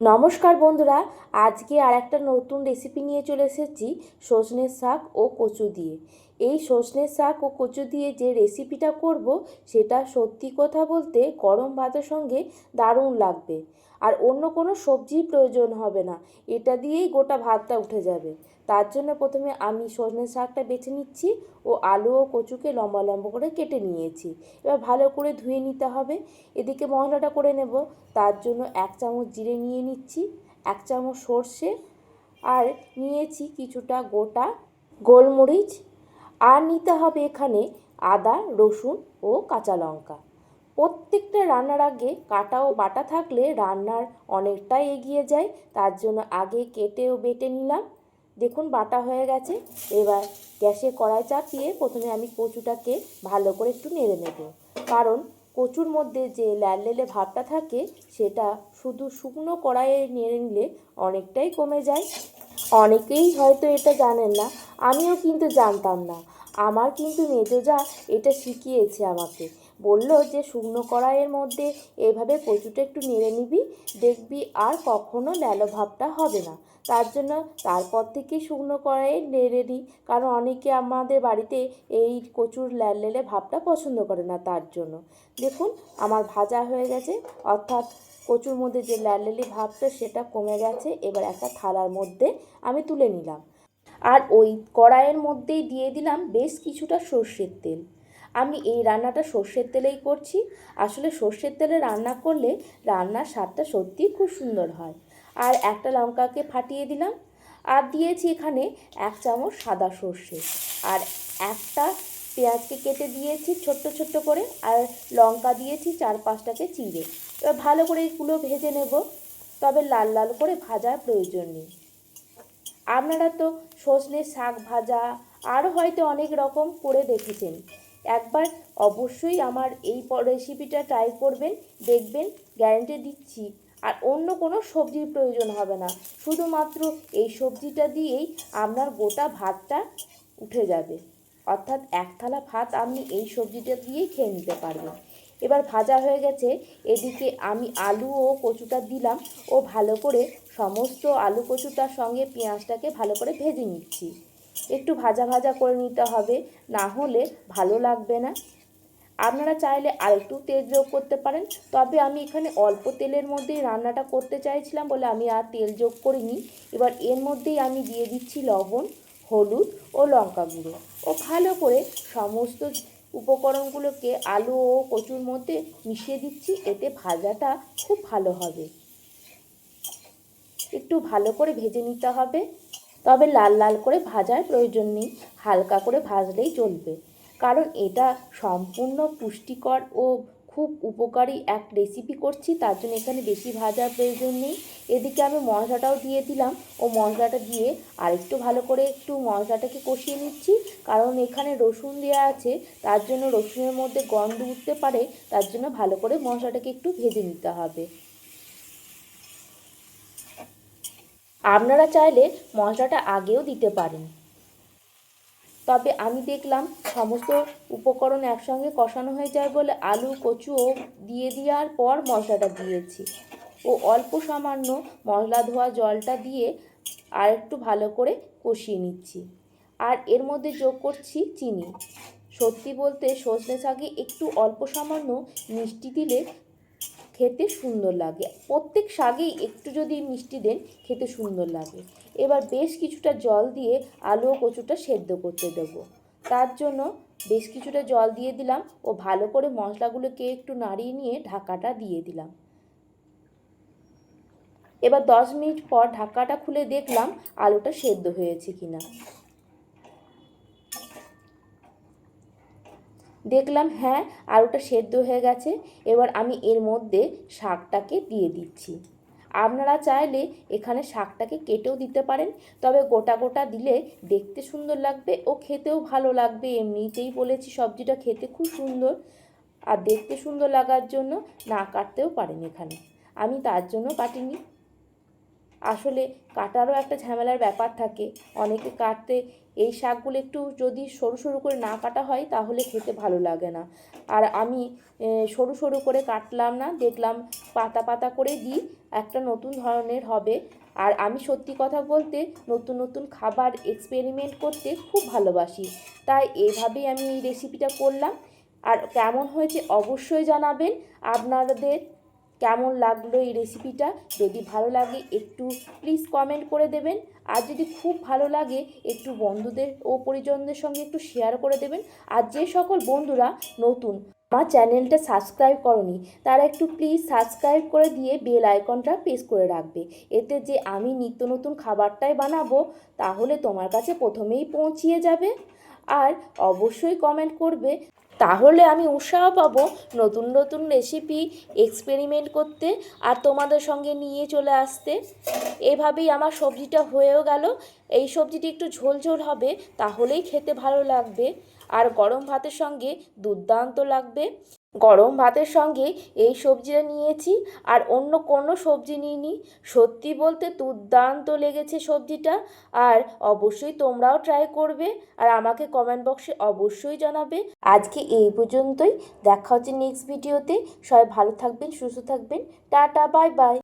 নমস্কার বন্ধুরা, আজকে আর একটা নতুন রেসিপি নিয়ে চলে এসেছি সজনের শাক ও কচু দিয়ে। এই সজনের শাক ও কচু দিয়ে যে রেসিপিটা করব, সেটা সত্যি কথা বলতে গরম ভাতের সঙ্গে দারুণ লাগবে। আর অন্য কোনো সবজির প্রয়োজন হবে না। এটা দিয়েই গোটা ভাতটা উঠে যাবে। তার জন্য প্রথমে আমি সজনের শাকটা বেছে নিচ্ছি ও আলু ও কচুকে লম্বা লম্বা করে কেটে নিয়েছি। এবার ভালো করে ধুয়ে নিতে হবে। এদিকে মশলাটা করে নেব। তার জন্য এক চামচ জিরে নিয়ে নিচ্ছি, এক চামচ সর্ষে, আর নিয়েছি কিছুটা গোটা গোলমরিচ আর নিতে হবে এখানে আদা, রসুন ও কাঁচা লঙ্কা। প্রত্যেকটা রান্নার আগে কাটা ও বাটা থাকলে রান্নার অনেকটাই এগিয়ে যায়, তার জন্য আগে কেটে ও বেটে নিলাম। দেখুন, বাটা হয়ে গেছে। এবার গ্যাসে কড়াই চাপিয়ে প্রথমে আমি কচুটাকে ভালো করে একটু নেড়ে নেব। কারণ কচুর মধ্যে যে ল্যাললেলে ভাবটা থাকে, সেটা শুধু শুকনো কড়াইয়ে নেড়ে নিলে অনেকটাই কমে যায়। অনেকেই হয়তো এটা জানেন না, আমিও কিন্তু জানতাম না। আমার কিন্তু মেজোজা এটা শিখিয়েছে আমাকে। বলল যে, শুকনো কড়াইয়ের মধ্যে এভাবে কচুটা একটু নেড়ে নিবি, দেখবি আর কখনো ল্যালো ভাবটা হবে না। তার জন্য তারপর থেকে শুকনো কড়াইয়ে নেড়ে নিই কারণ অনেকে আমাদের বাড়িতে এই কচুর ল্যাললেলে ভাবটা পছন্দ করে না তার জন্য। দেখুন, আমার ভাজা হয়ে গেছে। অর্থাৎ কচুর মধ্যে যে ল্যাললেলি ভাবটা, সেটা কমে গেছে। এবার একটা থালার মধ্যে আমি তুলে নিলাম। আর ওই কড়াইয়ের মধ্যেই দিয়ে দিলাম বেশ কিছুটা সর্ষের তেল। আমি এই রান্নাটা সর্ষের তেলেই করছি। আসলে সর্ষের তেলে রান্না করলে রান্নার স্বাদটা সত্যিই খুব সুন্দর হয়। আর একটা লঙ্কাকে ফাটিয়ে দিলাম। আর দিয়েছি এখানে এক চামচ সাদা সর্ষে। আর একটা পেঁয়াজকে কেটে দিয়েছি ছোট্ট ছোট্ট করে। আর লঙ্কা দিয়েছি চার পাঁচটাকে চিড়ে। এবার ভালো করে এগুলো ভেজে নেব। তবে লাল লাল করে ভাজার প্রয়োজন নেই। আপনারা তো সজনে শাক ভাজা আরও হয়তো অনেক রকম করে দেখেছেন। একবার অবশ্যই আমার এই রেসিপিটা ট্রাই করবেন, দেখবেন গ্যারেন্টি দিচ্ছি। আর অন্য কোনো সবজির প্রয়োজন হবে না। শুধুমাত্র এই সবজিটা দিয়েই আপনার গোটা ভাতটা উঠে যাবে। অর্থাৎ এক থালা ভাত আপনি এই সবজিটা দিয়েই খেয়ে নিতে পারবেন। এবার ভাজা হয়ে গেছে। এদিকে আমি আলু ও কচুটা দিলাম। ও ভালো করে সমস্ত আলু কচুটার সঙ্গে পেঁয়াজটাকে ভালো করে ভেজে নিচ্ছি। একটু ভাজা ভাজা করে নিতে হবে, না হলে ভালো লাগবে না। আপনারা চাইলে আরেকটু তেল যোগ করতে পারেন, তবে আমি এখানে অল্প তেলের মধ্যেই রান্নাটা করতে চাইছিলাম বলে আমি আর তেল যোগ করিনি। এবার এর মধ্যেই আমি দিয়ে দিচ্ছি লবণ, হলুদ ও লঙ্কা গুঁড়ো। ও ভালো করে সমস্ত উপকরণগুলোকে আলু ও কচুর মধ্যে মিশিয়ে দিচ্ছি, এতে ভাজাটা খুব ভালো হবে। একটু ভালো করে ভেজে নিতে হবে। তবে লাল লাল করে ভাজার প্রয়োজন নেই, হালকা করে ভাজলেই চলবে। কারণ এটা সম্পূর্ণ পুষ্টিকর ও খুব উপকারী এক রেসিপি করছি, তার জন্য এখানে বেশি ভাজার প্রয়োজন নেই। এদিকে আমি মশলাটাও দিয়ে দিলাম ও মশলাটা দিয়ে আরেকটু ভালো করে একটু মশলাটাকে কষিয়ে নিচ্ছি। কারণ এখানে রসুন দেওয়া আছে, তার জন্য রসুনের মধ্যে গন্ধ উঠতে পারে, তার জন্য ভালো করে মশলাটাকে একটু ভেজে নিতে হবে। আপনারা চাইলে মশলাটা আগেও দিতে পারেন। তবে আমি দেখলাম সমস্ত উপকরণ একসঙ্গে কষানো হয়ে যায় বলে আলু কচুও দিয়ে দেওয়ার পর মশলাটা দিয়েছি। ও অল্প সামান্য মশলা ধোয়া জলটা দিয়ে আর একটু ভালো করে কষিয়ে নিচ্ছি। আর এর মধ্যে যোগ করছি চিনি। সত্যি বলতে সজনে শাকে একটু অল্প সামান্য মিষ্টি দিলে খেতে সুন্দর লাগে। প্রত্যেক শাকেই একটু যদি মিষ্টি দেন, খেতে সুন্দর লাগে। এবার বেশ কিছুটা জল দিয়ে আলু ও কচুটা সেদ্ধ করতে দেব। তার জন্য বেশ কিছুটা জল দিয়ে দিলাম ও ভালো করে মশলাগুলোকে একটু নাড়িয়ে নিয়ে ঢাকাটা দিয়ে দিলাম। এবার দশ মিনিট পর ঢাকাটা খুলে দেখলাম আলুটা সেদ্ধ হয়েছে কিনা। দেখলাম হ্যাঁ আলুটা সেদ্ধ হয়ে গেছে। এবার আমি এর মধ্যে শাকটাকে দিয়ে দিচ্ছি। আপনারা চাইলে এখানে শাকটাকে কেটেও দিতে পারেন, তবে গোটা গোটা দিলে দেখতে সুন্দর লাগবে ও খেতেও ভালো লাগবে। এমনিতেই বলেছি, সবজিটা খেতে খুব সুন্দর আর দেখতে সুন্দর লাগার জন্য না কাটতেও পারেন এখানে। আমি তার জন্য কাটিনি। আসলে কাটারও একটা ঝামেলার ব্যাপার থাকে। অনেকে কাটতে এই শাকগুলো একটু যদি সরু সরু করে না কাটা হয়, তাহলে খেতে ভালো লাগে না। আর আমি সরু সরু করে কাটলাম না, দেখলাম পাতা পাতা করে দিই, একটা নতুন ধরনের হবে। আর আমি সত্যি কথা বলতে, নতুন নতুন খাবার এক্সপেরিমেন্ট করতে খুব ভালোবাসি। তাই এভাবেই আমি এই রেসিপিটা করলাম। আর কেমন হয়েছে অবশ্যই জানাবেন। আপনাদের কেমন লাগল এই রেসিপিটা যদি ভালো লাগে, একটু প্লিজ কমেন্ট করে দেবেন। আর যদি খুব ভালো লাগে, একটু বন্ধুদের ও পরিজনদের সঙ্গে একটু শেয়ার করে দেবেন। আর যে সকল বন্ধুরা নতুন, আমার চ্যানেলটা সাবস্ক্রাইব করনি, তারা একটু প্লিজ সাবস্ক্রাইব করে দিয়ে বেল আইকনটা প্রেস করে রাখবে। এতে যে আমি নিত্য নতুন খাবারটাই বানাবো, তাহলে তোমার কাছে প্রথমেই পৌঁছিয়ে যাবে। আর অবশ্যই কমেন্ট করবে তাহলে আমি উৎসাহ পাবো নতুন নতুন রেসিপি এক্সপেরিমেন্ট করতে আর তোমাদের সঙ্গে নিয়ে চলে আসতে। এভাবেই আমার সবজিটা হয়েও গেল। এই সবজিটি একটু ঝোল ঝোল হবে, তাহলেই খেতে ভালো লাগবে। আর গরম ভাতের সঙ্গে দুর্দান্ত লাগবে। গরম ভাতের সঙ্গে এই সবজিটা নিয়েছি আর অন্য কোনো সবজি নিইনি। সত্যি বলতে দুর্দান্ত লেগেছে সবজিটা আর অবশ্যই তোমরাও ট্রাই করবে আর আমাকে কমেন্ট বক্সে অবশ্যই জানাবে। আজকে এই পর্যন্তই। দেখা হচ্ছে নেক্সট ভিডিওতে সবাই ভালো থাকবেন, সুস্থ থাকবেন। Tata bye bye